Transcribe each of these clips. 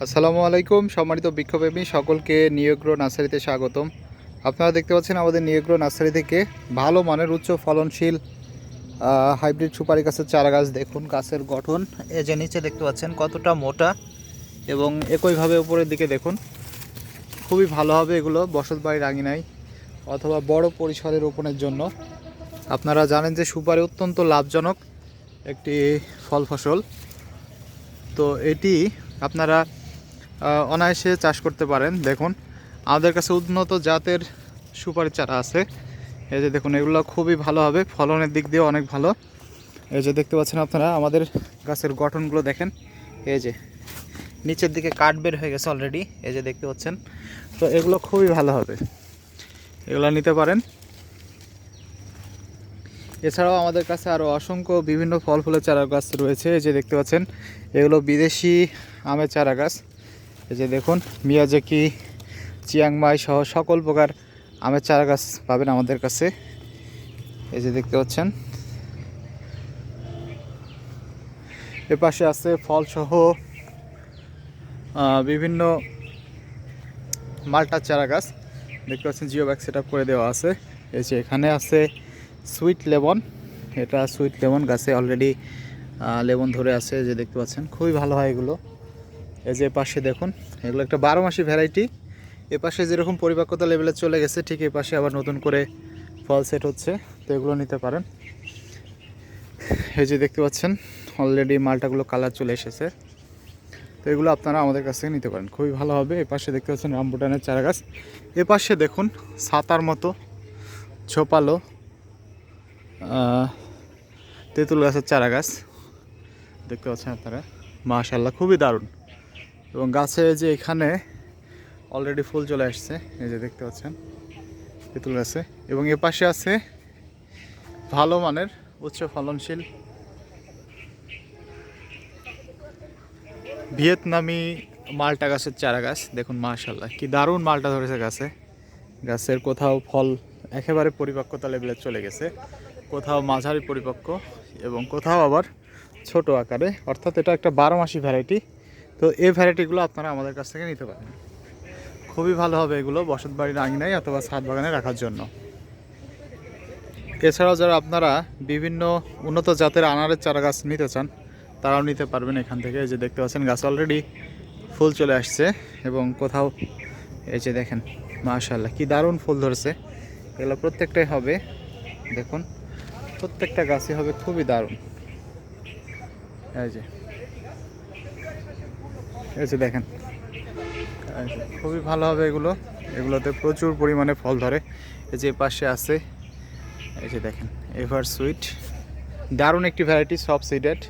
আসসালামু আলাইকুম, সম্মানিত বিক্ষোভপ্রেমী সকলকে নিয়োগ্রো নার্সারিতে স্বাগতম। আপনারা দেখতে পাচ্ছেন আমাদের নিয়োগ্রো নার্সারি থেকে ভালো মানের উচ্চ ফলনশীল হাইব্রিড সুপারি গাছের চারা গাছ দেখুন, গাছের গঠন। এই যে নিচে দেখতে পাচ্ছেন কতটা মোটা এবং একইভাবে উপরের দিকে দেখুন, খুবই ভালো হবে এগুলো বসত বাড়ির আঙিনায় অথবা বড় পরিসরে রোপণের জন্য। আপনারা জানেন যে সুপারি অত্যন্ত লাভজনক একটি ফল ফসল। তো এটি আপনারা অনায়াসে চাষ করতে পারেন। দেখুন, আমাদের কাছে উন্নত জাতের সুপারি চারা আছে। এই যে দেখুন, এগুলো খুবই ভালো হবে। ফলনের দিক দিয়ে অনেক ভালো। এই যে দেখতে পাচ্ছেন আপনারা, আমাদের গাছের গঠনগুলো দেখেন। এই যে, নিচের দিকে কাঠ বের হয়ে গেছে অলরেডি এই যে দেখতে পাচ্ছেন, তো এগুলো খুবই ভালো হবে। এগুলো নিতে পারেন। এছাড়াও আমাদের কাছে আরও অসংখ্য বিভিন্ন ফল ফুলের চারা গাছ রয়েছে। এই যে দেখতে পাচ্ছেন, এগুলো বিদেশি আমের চারা গাছ। এই যে দেখুন, মিয়াজাকি, চিয়াংমাই সহ সকল প্রকার আমের চারা গাছ পাবেন আমাদের কাছে। এই যে দেখতে পাচ্ছেন। এ পাশে আছে ফলসহ বিভিন্ন মালটার চারা গাছ দেখতে পাচ্ছেন জিও ব্যাগ সেট করে দেওয়া আছে। এই যে এখানে আছে সুইট লেমন। এটা সুইট লেমন গাছে অলরেডি লেমন ধরে আছে যে দেখতে পাচ্ছেন। খুবই ভালো হয় এগুলো। এই যে পাশে দেখুন, এগুলো একটা বারো মাসি ভ্যারাইটি এ পাশে যেরকম পরিপক্কতা লেভেলে চলে গেছে, ঠিক এই পাশে আবার নতুন করে ফল সেট হচ্ছে, তো এগুলো নিতে পারেন। এই যে দেখতে পাচ্ছেন অলরেডি মালটাগুলো কালার চলে এসেছে। তো এগুলো আপনারা আমাদের কাছ থেকে নিতে পারেন, খুবই ভালো হবে। এ পাশে দেখতে পাচ্ছেন রামবুটানের চারা গাছ এ পাশে দেখুন ছাতার মতো ছোপালো তেঁতুল গাছের চারা গাছ দেখতে পাচ্ছেন আপনারা মাশাল্লাহ খুবই দারুণ। এবং গাছে যে এখানে অলরেডি ফুল চলে আসছে, এই যে দেখতে পাচ্ছেন, তেঁতুল গাছে। এবং এ পাশে আছে ভালো মানের উচ্চ ফলনশীল ভিয়েতনামি মালটা গাছের চারা গাছ। দেখুন মাশাল্লাহ কি দারুণ মালটা ধরেছে গাছে। গাছের কোথাও ফল একেবারে পরিপক্কতা লেভেলে চলে গেছে, কোথাও মাঝারি পরিপক্ক এবং কোথাও আবার ছোট আকারে। অর্থাৎ এটা একটা বারো মাসি ভ্যারাইটি তো এই ভ্যারাইটিগুলো আপনারা আমাদের কাছ থেকে নিতে পারেন। খুবই ভালো হবে এগুলো বসত বাড়ির আঙিনায় অথবা ছাদ বাগানে রাখার জন্য। এছাড়াও যারা আপনারা বিভিন্ন উন্নত জাতের আনারের চারা গাছ নিতে চান, তারাও নিতে পারবেন এখান থেকে। এই যে দেখতে পাচ্ছেন, গাছ অলরেডি ফুল চলে আসছে এবং কোথাও এই যে দেখেন মাশাল্লাহ কি দারুণ ফুল ধরছে। এগুলো প্রত্যেকটাই হবে, দেখুন, প্রত্যেকটা গাছই হবে খুবই দারুণ। এই যে যে দেখেন। খুবই ভালো হবে এগুলো। এগুলোতে প্রচুর পরিমাণে ফল ধরে। এই যে পাশে আছে, এই যে দেখেন, এভার সুইট। দারুণ একটি ভ্যারাইটি সব সিডেড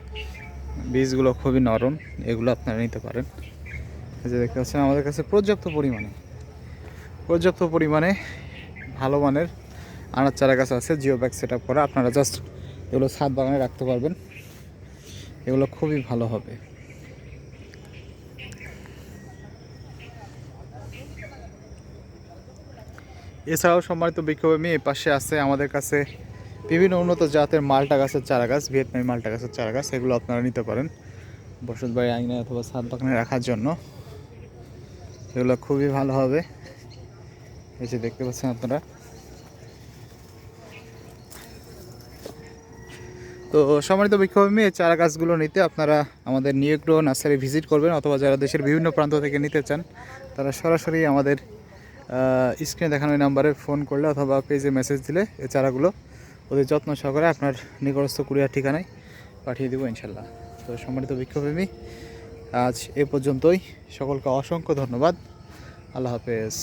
বীজগুলো খুবই নরম, এগুলো আপনারা নিতে পারেন। এই যে দেখতে পাচ্ছেন, আমাদের কাছে পর্যাপ্ত পরিমাণে পর্যাপ্ত পরিমাণে ভালো মানের আনার চারা গাছ আছে জিও ব্যাগ সেট আপ করা। আপনারা জাস্ট এগুলো ছাদ বাগানে রাখতে পারবেন। এগুলো খুবই ভালো হবে। এছাড়াও সম্মানিত বিক্ষোভী এই পাশে আছে আমাদের কাছে বিভিন্ন উন্নত জাতের মালটা গাছের চারা গাছ, ভিয়েতনামি মালটা গাছের চারা গাছ, এগুলো আপনারা নিতে পারেন বসত বাড়ি আইনে অথবা ছাদ বাগানে রাখার জন্য। এগুলো খুবই ভালো হবে। যে দেখতে পাচ্ছেন আপনারা। তো সম্মানিত বিক্ষোভী, এই চারা গাছগুলো নিতে আপনারা আমাদের নিয়োগ্রহ নার্সারি ভিজিট করবেন, অথবা যারা দেশের বিভিন্ন প্রান্ত থেকে নিতে চান, তারা সরাসরি আমাদের স্ক্রিনে দেখানো ওই নাম্বারে ফোন করলে অথবা পেজে মেসেজ দিলে এ চারাগুলো ওদের যত্ন সহকারে আপনার নিকটস্থ কুরিয়ার ঠিকানায় পাঠিয়ে দেবো ইনশাল্লাহ। তো সম্মানিত বিক্ষোভেমি, আজ এ পর্যন্তই। সকলকে অসংখ্য ধন্যবাদ। আল্লাহ হাফেজ।